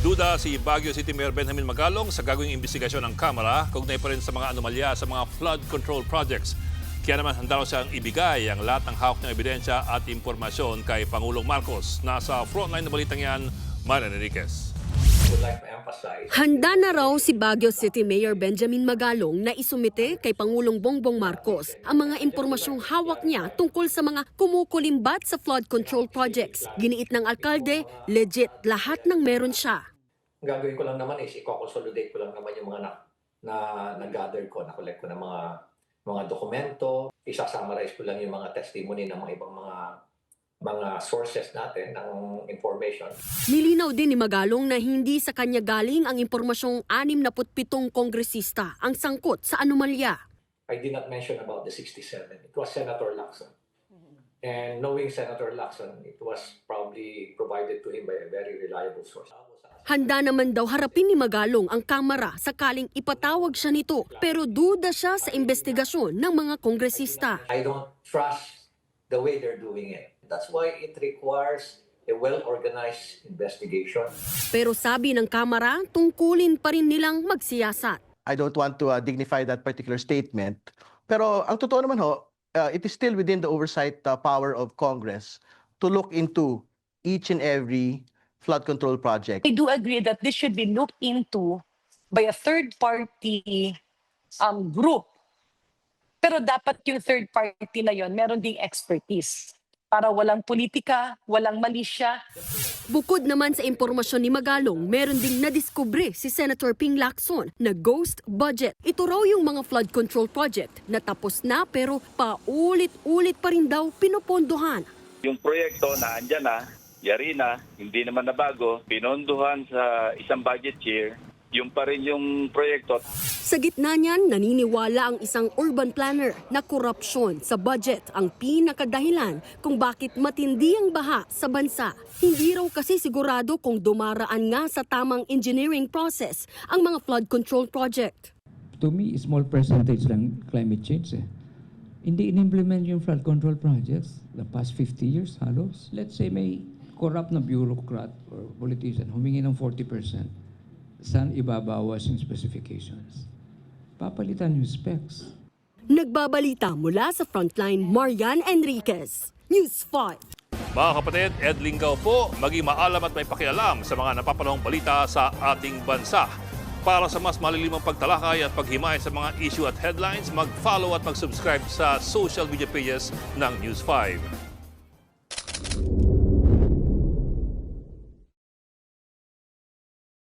Duda si Baguio City Mayor Benjamin Magalong sa gagawing investigasyon ng Kamara kaugnay pa rin sa mga anomalya sa mga flood control projects. Kaya naman handa raw siyang ibigay ang lahat ng hawak ng ebidensya at impormasyon kay Pangulong Marcos. Nasa frontline na balitang yan, Marian Enriquez. Handa na raw si Baguio City Mayor Benjamin Magalong na isumite kay Pangulong Bongbong Marcos ang mga impormasyong hawak niya tungkol sa mga kumukulimbat sa flood control projects. Giniit ng alkalde, legit lahat ng meron siya. Ang gagawin ko lang naman is i-consolidate ko lang naman yung mga na, na nag-gather ko, na-collect ko ng mga mga dokumento, isa-summarize ko lang yung mga testimony ng mga ibang mga mga sources natin ng information. Nilinaw din ni Magalong na hindi sa kanya galing ang impormasyong 67 kongresista ang sangkot sa anomalya. I did not mention about the 67. It was Senator Lacson. And knowing Senator Lacson, it was probably provided to him by a very reliable source. Handa naman daw harapin ni Magalong ang kamera sakaling ipatawag siya nito pero duda siya sa investigasyon ng mga kongresista. I don't trust the way they're doing it. That's why it requires a well-organized investigation. Pero sabi ng kamera, tungkulin pa rin nilang magsiyasat. I don't want to uh, dignify that particular statement. Pero ang totoo naman ho, uh, it is still within the oversight uh, power of Congress to look into each and every flood control project. I do agree that this should be looked into by a third party um, group. Pero dapat yung third party na yon meron ding expertise para walang politika, walang malisya, Bukod naman sa impormasyon ni Magalong, meron ding nadiskubre si Senator Ping Lacson na ghost budget. Ito raw yung mga flood control project na tapos na pero paulit-ulit pa rin daw pinopondohan. Yung proyekto na andyan na, yari na, hindi naman nabago, pinonduhan sa isang budget year, yung pa rin yung proyekto. Sa gitna niyan, naniniwala ang isang urban planner na korupsyon sa budget ang pinakadahilan kung bakit matindi ang baha sa bansa. Hindi raw kasi sigurado kung dumaraan nga sa tamang engineering process ang mga flood control project. to me, small percentage lang climate change eh. Hindi in-implement yung flood control projects the past 50 years halos. Let's say may corrupt na bureaucrat or politician humingi ng 40%. Saan ibabawas yung specifications? Papalitan yung specs. Nagbabalita mula sa frontline, Marian Enriquez. News 5. Mga kapatid, Ed Lingaw po, maging maalam at may pakialam sa mga napapanahong balita sa ating bansa. Para sa mas malilimang pagtalakay at paghimay sa mga issue at headlines, mag-follow at mag-subscribe sa social media pages ng News 5.